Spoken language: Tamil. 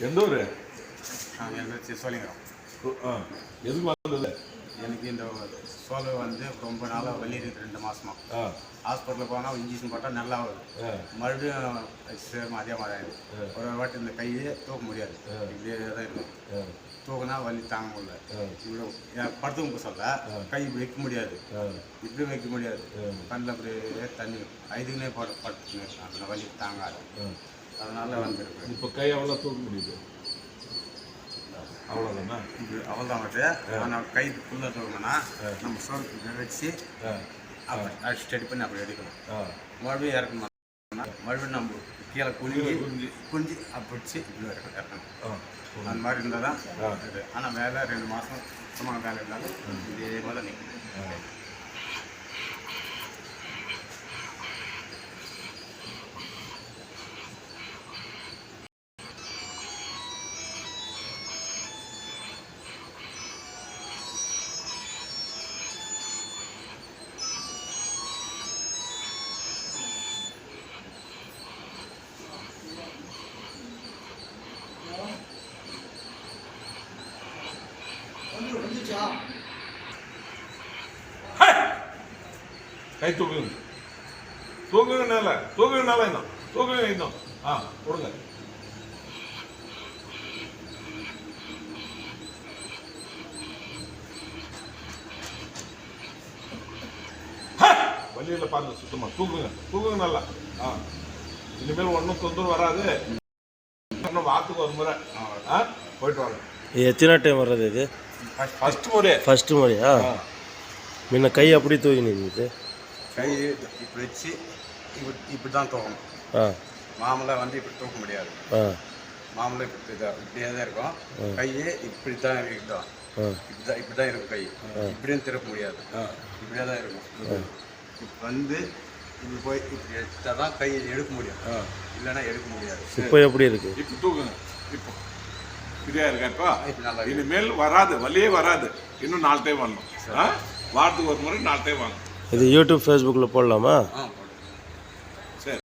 எந்த ஊர்? சொல்லிக்கிறோம் ஆ. எதுக்கு வந்தது? எனக்கு இந்த சோலை வந்து ரொம்ப நாளாக வலி இருக்குது ரெண்டு மாசமா. ஆ. ஹாஸ்பிட்டலில் போனால் இன்ஜெக்ஷன் போட்டால் நல்லா ஆகுது மறுபடியும் சேரும் அதே மாதிரி ஒரு வாட்டி இந்த கையே தூக்க முடியாது. இப்படியே தான் இருக்கும். தூக்கினா வலி தாங்க முடியல. இவ்வளோ எனக்கு படுத்துக்க சொல்ல கை வைக்க முடியாது. ஆ. இப்படி வைக்க முடியாது. கண்ணில் அப்படியே தண்ணி ஐதுக்குனே படு படுத்துன்னு அந்த வலி தாங்காது. அதனால வந்துருக்கு இப்போ கை எவ்வளோ தூக்க முடியுது. அவ்வளோதானா இது அவள்தான் வந்து ஆனால் கை ஃபுல்லாக தூக்கணும்னா நம்ம சோறு வச்சு அப்படி ஸ்டடி பண்ணி அப்படி எடுக்கணும். மறுபடியும் இறக்கணும் மறுபடியும் நம்ம கீழே குனிஞ்சு குனிஞ்சு. குனிஞ்சு அப்படி வச்சு இப்படி இறக்கணும். இறக்கணும் அந்த மாதிரி இருந்தால் தான் ஆனால் வேலை ரெண்டு மாதம் சும்மா வேலை இருந்தாலும் இதே மாதிரி நிற்கும் கை தூக்குங்க. தூக்குங்க மேல. தூக்குங்க மேல இன்னும் தூக்குங்க இன்னும் ஆ கொடுங்க. வழியில் பாருங்க சுத்தமா. தூக்குங்க. தூக்குங்க நல்லா ஆ. இனிமேல் ஒன்றும் தொந்தரவு வராது. இன்னும் வாத்துக்கு ஒரு முறை. ஆ போயிட்டு வாங்க. எத்தனை டைம் வர்றது இது? ஃபர்ஸ்ட் முறை ஃபஸ்ட்டு முறையா முன்ன கை அப்படி தூக்கி நிற்குது கை இப்படி வச்சு இப்படி இப்படி தான் தூக்கணும் ஆ மாமூலாக வந்து இப்படி தூக்க முடியாது ஆ மாமூலாக இப்படி தான் இப்படியே தான் இருக்கும் கையே இப்படி தான் இருக்கும் இப்படி தான் இப்படி தான் இருக்கும் கை இப்படியும் திருப்ப முடியாது இப்படியே தான் இருக்கும் இப்போ வந்து இப்படி போய் இப்படி எடுத்தால் தான் கையை எடுக்க முடியும் இல்லைன்னா எடுக்க முடியாது இப்போ எப்படி இருக்கு இப்போ தூக்குங்க இப்போ ஃப்ரீயா இருக்கா இப்போ? இப்படி நல்லா இனிமேல் வராது வலியே வராது. இன்னும் நாலு டைம் வரணும். ஆ? வாரத்துக்கு ஒரு முறை நாலு டைம் வாங்க இது யூடியூப் ஃபேஸ்புக்கில் போடலாமா?